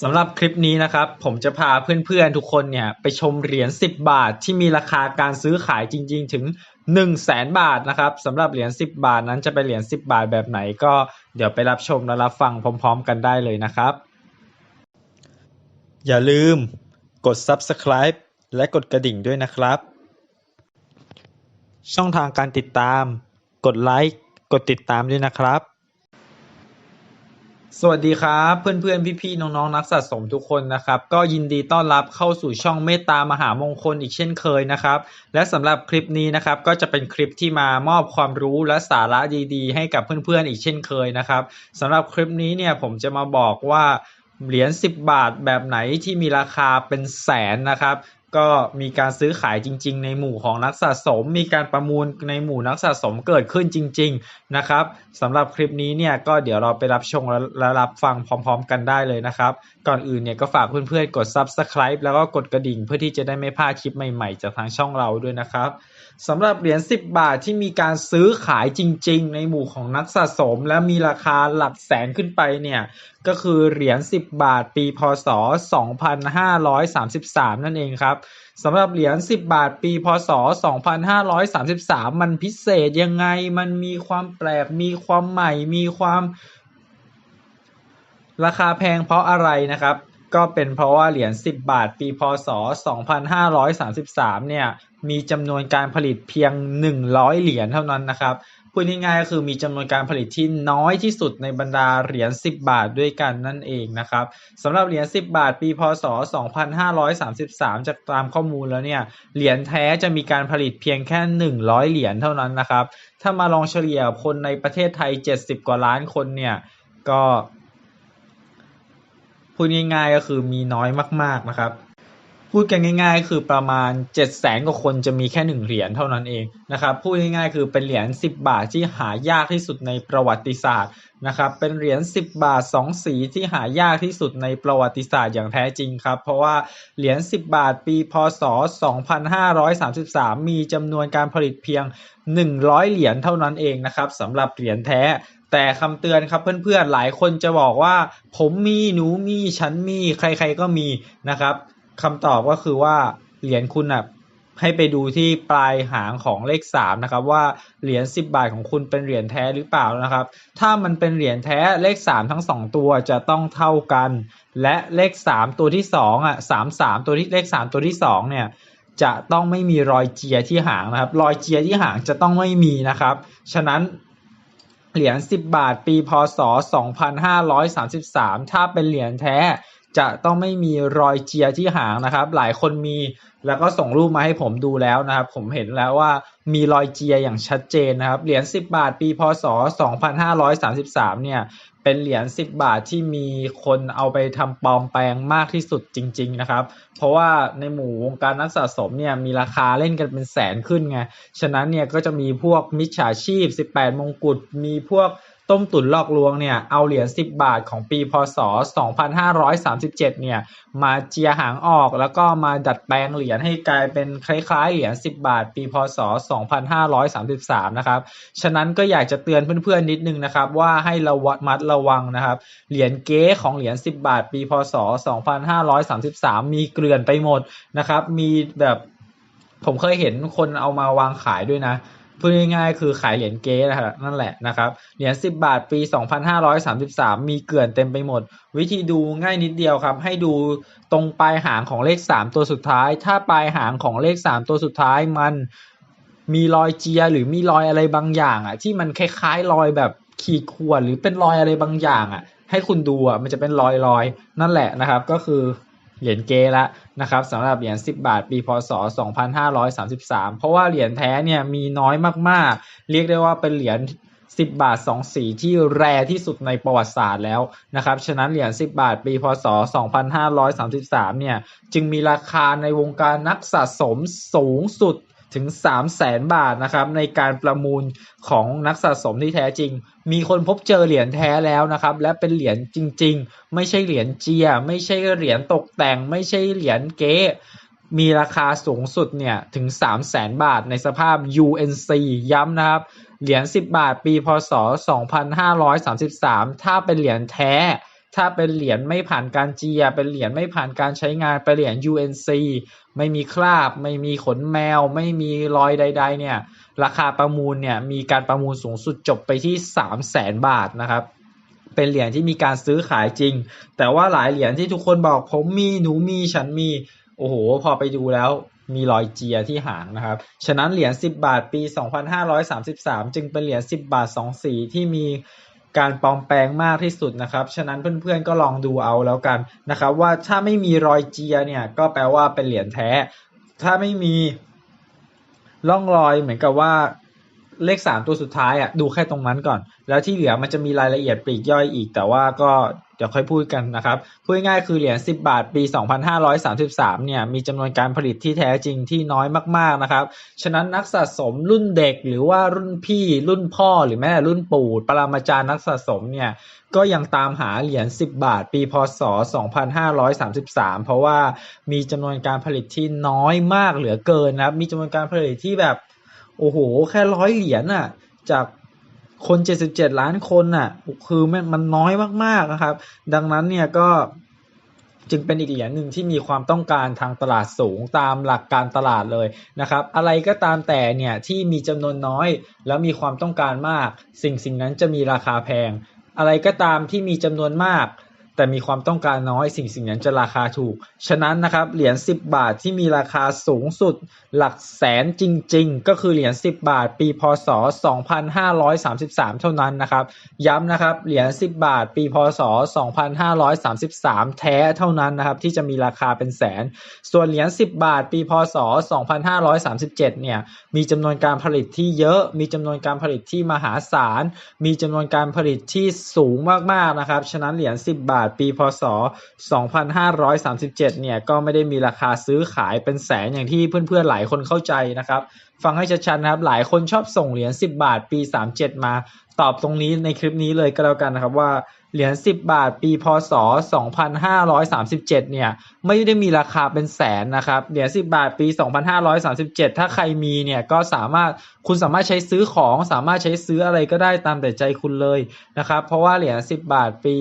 สำหรับคลิปนี้นะครับ ผมจะพาเพื่อนๆทุกคนเนี่ย ไปชมเหรียญ 10 บาทที่มีราคาการซื้อขายจริง ๆ ถึง 1 0 0 0 0แสนบาทนะครับสำหรับเหรียญ 10 บาทนั้นจะเป็นเหรียญ 10 บาทแบบไหนก็เดี๋ยวไปรับชมและรับฟังพร้อม ๆ กันได้เลยนะครับ อย่าลืมกด Subscribe และกดกระดิ่งด้วยนะครับ ช่องทางการติดตาม กดไลค์กดติดตามด้วยนะครับ สวัสดีครับ เพื่อนๆ พี่ๆ น้องๆ นักสะสมทุกคนนะครับ ก็ยินดีต้อนรับเข้าสู่ช่องเมตตามหามงคลอีกเช่นเคยนะครับ และสำหรับคลิปนี้นะครับ ก็จะเป็นคลิปที่มามอบความรู้และสาระดีๆ ให้กับเพื่อนๆ อีกเช่นเคยนะครับสำหรับคลิปนี้เนี่ยผมจะมาบอกว่าเหรียญ10 บาทแบบไหนที่มีราคาเป็นแสนนะครับ ก็มีการซื้อขายจริง ๆ ในหมู่ของนักสะสม มีการประมูลในหมู่นักสะสมเกิดขึ้นจริง ๆนะครับสำหรับคลิปนี้เนี่ยก็เดี๋ยวเราไปรับชมและรับฟังพร้อม ๆ กันได้เลยนะครับ ก่อนอื่นเนี่ยก็ฝากเพื่อนๆกด Subscribe แล้วก็กดกระดิ่งเพื่อที่จะได้ไม่พลาดคลิปใหม่ๆ จากทางช่องเราด้วยนะครับสำหรับเหรียญ 10 บาทที่มีการซื้อขายจริง ๆ ในหมู่ของนักสะสม และมีราคาหลักแสนขึ้นไปเนี่ยก็คือเหรียญ 10 บาท ปี พศ 2533 นั่นเองครับสำหรับเหรียญ 10 บาท ปี พศ 2533 มันพิเศษยังไง มันมีความแปลก มีความใหม่ มีความราคาแพงเพราะอะไรนะครับ ก็เป็นเพราะว่าเหรียญ 10 บาท ปี พศ 2533 เนี่ย มีจำนวนการผลิตเพียง 100 เหรียญเท่านั้นนะครับ พูดง่ายๆก็คือมีจำนวนการผลิตที่น้อยที่สุดในบรรดาเหรียญ 10 บาทด้วยกันนั่นเองนะครับสำหรับเหรียญ 10 บาท ปี พศ 2533 จากตามข้อมูลแล้วเนี่ย เหรียญแท้จะมีการผลิตเพียงแค่ 100 เหรียญเท่านั้นนะครับ ถ้ามาลองเฉลี่ยคนในประเทศไทย 70 กว่าล้านคนเนี่ย ก็ พูดง่ายๆก็คือมีน้อยมาก ๆนะครับ พูดกันง่าย ๆ คือประมาณ7 0 0แสนกว่าคนจะมีแค่1เหรียญเท่านั้นเองนะครับ พูดง่ายๆคือเป็นเหรียญ10 บาทที่หายากที่สุดในประวัติศาสตร์นะครับ เป็นเหรียญ10 บาท 2 สีที่หายากที่สุดในประวัติศาสตร์อย่างแท้จริงครับ เพราะว่าเหรียญ10 บาทปีพศ 2533 มีจำนวนการผลิตเพียง 100 เหรียญเท่านั้นเองนะครับสำหรับเหรียญแท้ แต่คำเตือนครับเพื่อนๆหลายคนจะบอกว่า ผมมีหนูมีฉันมีใครๆก็มีนะครับคำตอบก็คือว่าเหรียญคุณอะให้ไปดูที่ปลายหางของเลข3นะครับว่าเหรียญ10 บาทของคุณเป็นเหรียญแท้หรือเปล่านะครับ ถ้ามันเป็นเหรียญแท้เลข 3 ทั้ง 2 ตัวจะต้องเท่ากัน และเลข 3 ตัวที่2อะ3 3 ตัวที่เลข 3 ตัวที่2เนี่ยจะต้องไม่มีรอยเจียที่หางนะครับ รอยเจียที่หางจะต้องไม่มีนะครับ ฉะนั้น เหรียญ10บาท ปี พศ2533ถ้าเป็นเหรียญแท้ จะต้องไม่มีรอยเจียที่หางนะครับ หลายคนมีแล้วก็ส่งรูปมาให้ผมดูแล้วนะครับ ผมเห็นแล้วว่ามีรอยเจียอย่างชัดเจนนะครับ เหรียญ10 บาทปีพศ 2533 เนี่ย เป็นเหรียญ10 บาทที่มีคนเอาไปทำปลอมแปลงมากที่สุดจริง ๆ นะครับ เพราะว่าในหมู่วงการนักสะสมเนี่ยมีราคาเล่นกันเป็นแสนขึ้นไง ฉะนั้นเนี่ยก็จะมีพวกมิจฉาชีพ 18 มงกุฎมีพวก ต้มตุ๋นหลอกลวงเนี่ยเอาเหรียญ10 บาทของปีพศ 2537 เนี่ยมาเจียหางออกแล้วก็มาดัดแปลงเหรียญให้กลายเป็นคล้ายๆเหรียญ10 บาท ปีพศ 2533 นะครับฉะนั้นก็อยากจะเตือนเพื่อนๆนิดนึงนะครับว่าให้ระมัดระวังนะครับเหรียญเก๊ของเหรียญ10 บาท ปีพศ 2533 มีเกลื่อนไปหมดนะครับมีแบบผมเคยเห็นคนเอามาวางขายด้วยนะ พูดง่ายๆคือขายเหรียญเก๊นะครับนั่นแหละนะครับเหรียญ10 บาทปี 2533 มีเกลื่อนเต็มไปหมด วิธีดูง่ายนิดเดียวครับ ให้ดูตรงปลายหางของเลข 3 ตัวสุดท้าย ถ้าปลายหางของเลข 3 ตัวสุดท้ายมันมีรอยเจียหรือมีรอยอะไรบางอย่างอะที่มันคล้ายๆรอยแบบขีดข่วนหรือเป็นรอยอะไรบางอย่างอะให้คุณดูอะมันจะเป็นรอยรอยนั่นแหละนะครับ ก็คือ เหรียญเกละนะครับสำหรับเหรียญ10 บาทปีพศ 2533 เพราะว่าเหรียญแท้เนี่ยมีน้อยมากๆ เรียกได้ว่าเป็นเหรียญ10 บาท 2 สีที่แรที่สุดในประวัติศาสตร์แล้วนะครับ ฉะนั้นเหรียญ10 บาทปีพศ 2533 เนี่ย จึงมีราคาในวงการนักสะสมสูงสุด ถึง 3 0 0แสนบาทนะครับ ในการประมูลของนักสะสมที่แท้จริง มีคนพบเจอเหรียญแท้แล้วนะครับ และเป็นเหรียญจริง ๆ ไม่ใช่เหรียญเจีย ไม่ใช่เหรียญตกแต่ง ไม่ใช่เหรียญเก๊มีราคาสูงสุดเนี่ยถึง 3 0 0แสนบาทในสภาพ UNC ย้ำนะครับ เหรียญ 10 บาท ปีพศ 2533 ถ้าเป็นเหรียญแท้ ถ้าเป็นเหรียญไม่ผ่านการเจีย เป็นเหรียญไม่ผ่านการใช้งาน เป็นเหรียญ UNC ไม่มีคราบ ไม่มีขนแมว ไม่มีรอยใด ๆ เนี่ย ราคาประมูลเนี่ย มีการประมูลสูงสุดจบไปที่ 3 0 0แสนบาทนะครับ เป็นเหรียญที่มีการซื้อขายจริง แต่ว่าหลายเหรียญที่ทุกคนบอกผมมี หนูมี ฉันมี โอ้โห พอไปดูแล้วมีรอยเจียที่หางนะครับ ฉะนั้นเหรียญ 10 บาทปี 2533 จึงเป็นเหรียญ 10 บาท 2 สีที่มี การปลอมแปลงมากที่สุดนะครับ ฉะนั้นเพื่อนๆก็ลองดูเอาแล้วกันนะครับว่าถ้าไม่มีรอยเจียเนี่ยก็แปลว่าเป็นเหรียญแท้ ถ้าไม่มีร่องรอยเหมือนกับว่า เลขสามตัวสุดท้ายอะดูแค่ตรงนั้นก่อน แล้วที่เหลือมันจะมีรายละเอียดปลีกย่อยอีก แต่ว่าก็เดี๋ยวค่อยพูดกันนะครับ พูดง่ายคือเหรียญ10 บาทปี 2533 เนี่ยมีจำนวนการผลิตที่แท้จริงที่น้อยมากๆนะครับ ฉะนั้นนักสะสมรุ่นเด็กหรือว่ารุ่นพี่รุ่นพ่อหรือแม่รุ่นปู่ปรมาจารย์นักสะสมเนี่ยก็ยังตามหาเหรียญ10 บาทปีพศ 2533 เพราะว่ามีจำนวนการผลิตที่น้อยมากเหลือเกินนะครับ มีจำนวนการผลิตที่แบบ โอ้โห แค่ร้อยเหรียญน่ะ จากคน77ล้านคนน่ะ คือมันมันน้อยมากๆนะครับ ดังนั้นเนี่ยก็จึงเป็นอีกเหรียญหนึ่งที่มีความต้องการทางตลาดสูงตามหลักการตลาดเลยนะครับ อะไรก็ตามแต่เนี่ยที่มีจำนวนน้อย แล้วมีความต้องการมาก สิ่งสิ่งนั้นจะมีราคาแพง อะไรก็ตามที่มีจำนวนมาก แต่มีความต้องการน้อยสิ่งสิ่งนั้นจะราคาถูก ฉะนั้นนะครับเหรียญ 10 บาทที่มีราคาสูงสุดหลักแสนจริง ๆ ก็คือเหรียญ 10 บาท ปีพศ 2533 เท่านั้นนะครับ ย้ำนะครับเหรียญ 10 บาท ปีพศ 2533 แท้เท่านั้นนะครับที่จะมีราคาเป็นแสน ส่วนเหรียญ 10 บาท ปีพศ 2537 เนี่ยมีจำนวนการผลิตที่เยอะ มีจำนวนการผลิตที่มหาศาล มีจำนวนการผลิตที่สูงมากๆนะครับ ฉะนั้นเหรียญ 10 บาทปีพศ 2537 เนี่ยก็ไม่ได้มีราคาซื้อขายเป็นแสนอย่างที่เพื่อนๆหลายคนเข้าใจนะครับ ฟังให้ชัดๆนะครับหลายคนชอบส่งเหรียญ 10 บาทปี 37 มาตอบตรงนี้ในคลิปนี้เลยก็แล้วกันนะครับว่า เหรียญ10บาทปีพศ2537เนี่ยไม่ได้มีราคาเป็นแสนนะครับเหรียญ10บาทปี2537ถ้าใครมีเนี่ยก็สามารถคุณสามารถใช้ซื้อของสามารถใช้ซื้ออะไรก็ได้ตามแต่ใจคุณเลยนะครับเพราะว่าเหรียญ10บาทปี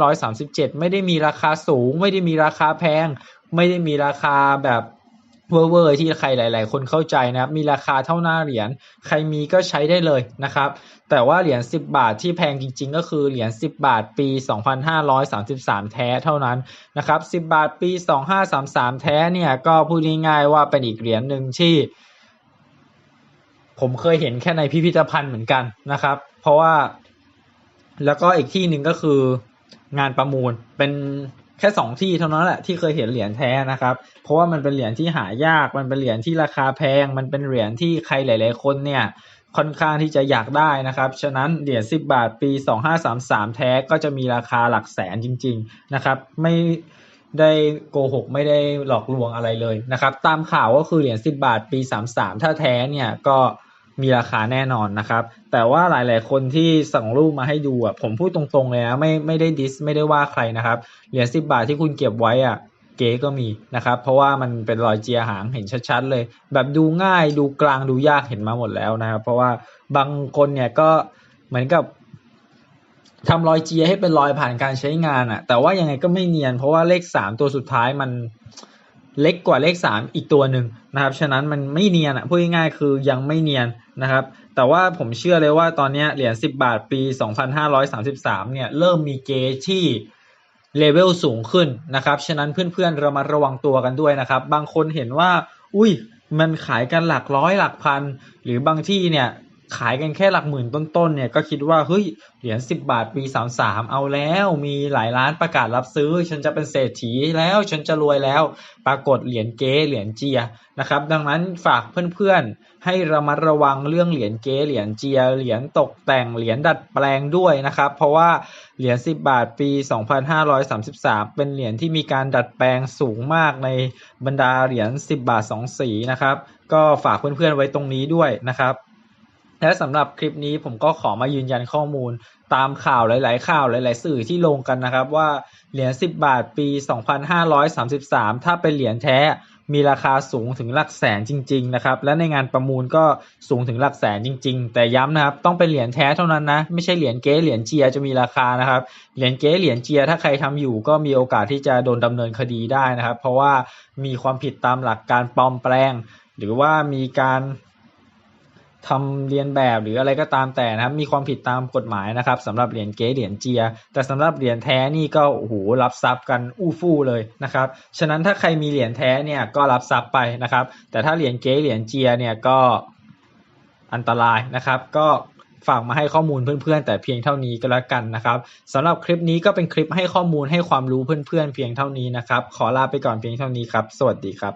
2537ไม่ได้มีราคาสูง ไม่ได้มีราคาแพง ไม่ได้มีราคาแบบ เวอร์เวอร์ที่ใครหลาย ๆ คนเข้าใจนะครับ มีราคาเท่าหน้าเหรียญ ใครมีก็ใช้ได้เลยนะครับ แต่ว่าเหรียญ 10 บาทที่แพงจริง ๆ ก็คือเหรียญ 10 บาทปี 2533 แท้เท่านั้นนะครับ 10 บาทปี 2533 แท้เนี่ยก็พูดง่ายๆว่าเป็นอีกเหรียญหนึ่งที่ ผมเคยเห็นแค่ในพิพิธภัณฑ์เหมือนกันนะครับ เพราะว่าแล้วก็อีกที่หนึ่งก็คืองานประมูลเป็น แค่สองที่เท่านั้นแหละที่เคยเห็นเหรียญแท้นะครับ เพราะว่ามันเป็นเหรียญที่หายาก มันเป็นเหรียญที่ราคาแพง มันเป็นเหรียญที่ใครหลาย ๆ คนเนี่ยค่อนข้างที่จะอยากได้นะครับ ฉะนั้นเหรียญ10 บาทปี 2533 แท้ก็จะมีราคาหลักแสนจริง ๆ นะครับ ไม่ได้โกหกไม่ได้หลอกลวงอะไรเลยนะครับ ตามข่าวก็คือเหรียญ10 บาทปี 33 ถ้าแท้เนี่ยก็ มีราคาแน่นอนนะครับ แต่ว่าหลาย ๆ คนที่ส่งรูปมาให้ดูอะผมพูดตรงๆเลยนะไม่ไม่ได้ดิสไม่ได้ว่าใครนะครับเหรียญสิบาทที่คุณเก็บไว้อะเก๋ก็มีนะครับ เพราะว่ามันเป็นรอยเจียหางเห็นชัดๆเลย แบบดูง่ายดูกลางดูยากเห็นมาหมดแล้วนะครับ เพราะว่าบางคนเนี่ยก็เหมือนกับทำรอยเจียให้เป็นรอยผ่านการใช้งานอะแต่ว่ายังไงก็ไม่เนียน เพราะว่าเลขสามตัวสุดท้ายมัน เล็กกว่าเลขสามอีกตัวหนึ่งนะครับ ฉะนั้นมันไม่เนียนอะพูดง่ายๆคือยังไม่เนียนนะครับ แต่ว่าผมเชื่อเลยว่าตอนนี้เหรียญ 10 บาทปี 2533 เนี่ยเริ่มมีเกจที่เลเวลสูงขึ้นนะครับ ฉะนั้นเพื่อนๆเรามาระวังตัวกันด้วยนะครับ บางคนเห็นว่า อุ้ยมันขายกันหลักร้อยหลักพัน หรือบางที่เนี่ย ขายกันแค่หลักหมื่นต้นๆเนี่ยก็คิดว่าเฮ้ยเหรียญสิบบาทปีสามสามเอาแล้ว มีหลายร้านประกาศรับซื้อ ฉันจะเป็นเศรษฐีแล้วฉันจะรวยแล้ว ปรากฏเหรียญเก๊เหรียญเจียนะครับ ดังนั้นฝากเพื่อนๆ ให้ระมัดระวังเรื่องเหรียญเก๊เหรียญเจียเหรียญตกแต่งเหรียญดัดแปลงด้วยนะครับ เพราะว่าเหรียญสิบบาทปีสองพันห้าร้อยสามสิบสามเป็นเหรียญที่มีการดัดแปลงสูงมากในบรรดาเหรียญสิบบาทสองสีนะครับ ก็ฝากเพื่อนๆไว้ตรงนี้ด้วยนะครับ และสำหรับคลิปนี้ผมก็ขอมายืนยันข้อมูล ตามข่าวหลาย ๆ ข่าวหลาย ๆ สื่อที่ลงกันนะครับว่าเหรียญ 10 บาทปี 2533 ถ้าเป็นเหรียญแท้มีราคาสูงถึงหลักแสนจริง ๆ นะครับ และในงานประมูลก็สูงถึงหลักแสนจริง ๆ แต่ย้ำนะครับ ต้องเป็นเหรียญแท้เท่านั้นนะ ไม่ใช่เหรียญเก๊เหรียญเจียจะมีราคานะครับ เหรียญเก๊เหรียญเจียถ้าใครทำอยู่ก็มีโอกาสที่จะโดนดำเนินคดีได้นะครับ เพราะว่ามีความผิดตามหลักการปลอมแปลง หรือว่ามีการ ทำเรียนแบบหรืออะไรก็ตามแต่นะครับ มีความผิดตามกฎหมายนะครับสำหรับเหรียญเก๊เหรียญเจีย แต่สำหรับเหรียญแท้นี่ก็โอ้โหรับทรัพย์กันอู้ฟู่เลยนะครับ ฉะนั้นถ้าใครมีเหรียญแท้เนี่ยก็รับทรัพย์ไปนะครับ แต่ถ้าเหรียญเก๊เหรียญเจียเนี่ยก็อันตรายนะครับ ก็ฝากมาให้ข้อมูลเพื่อนๆ แต่เพียงเท่านี้ก็แล้วกันนะครับสำหรับคลิปนี้ก็เป็นคลิปให้ข้อมูลให้ความรู้เพื่อนๆเพียงเท่านี้นะครับ ขอลาไปก่อนเพียงเท่านี้ครับ สวัสดีครับ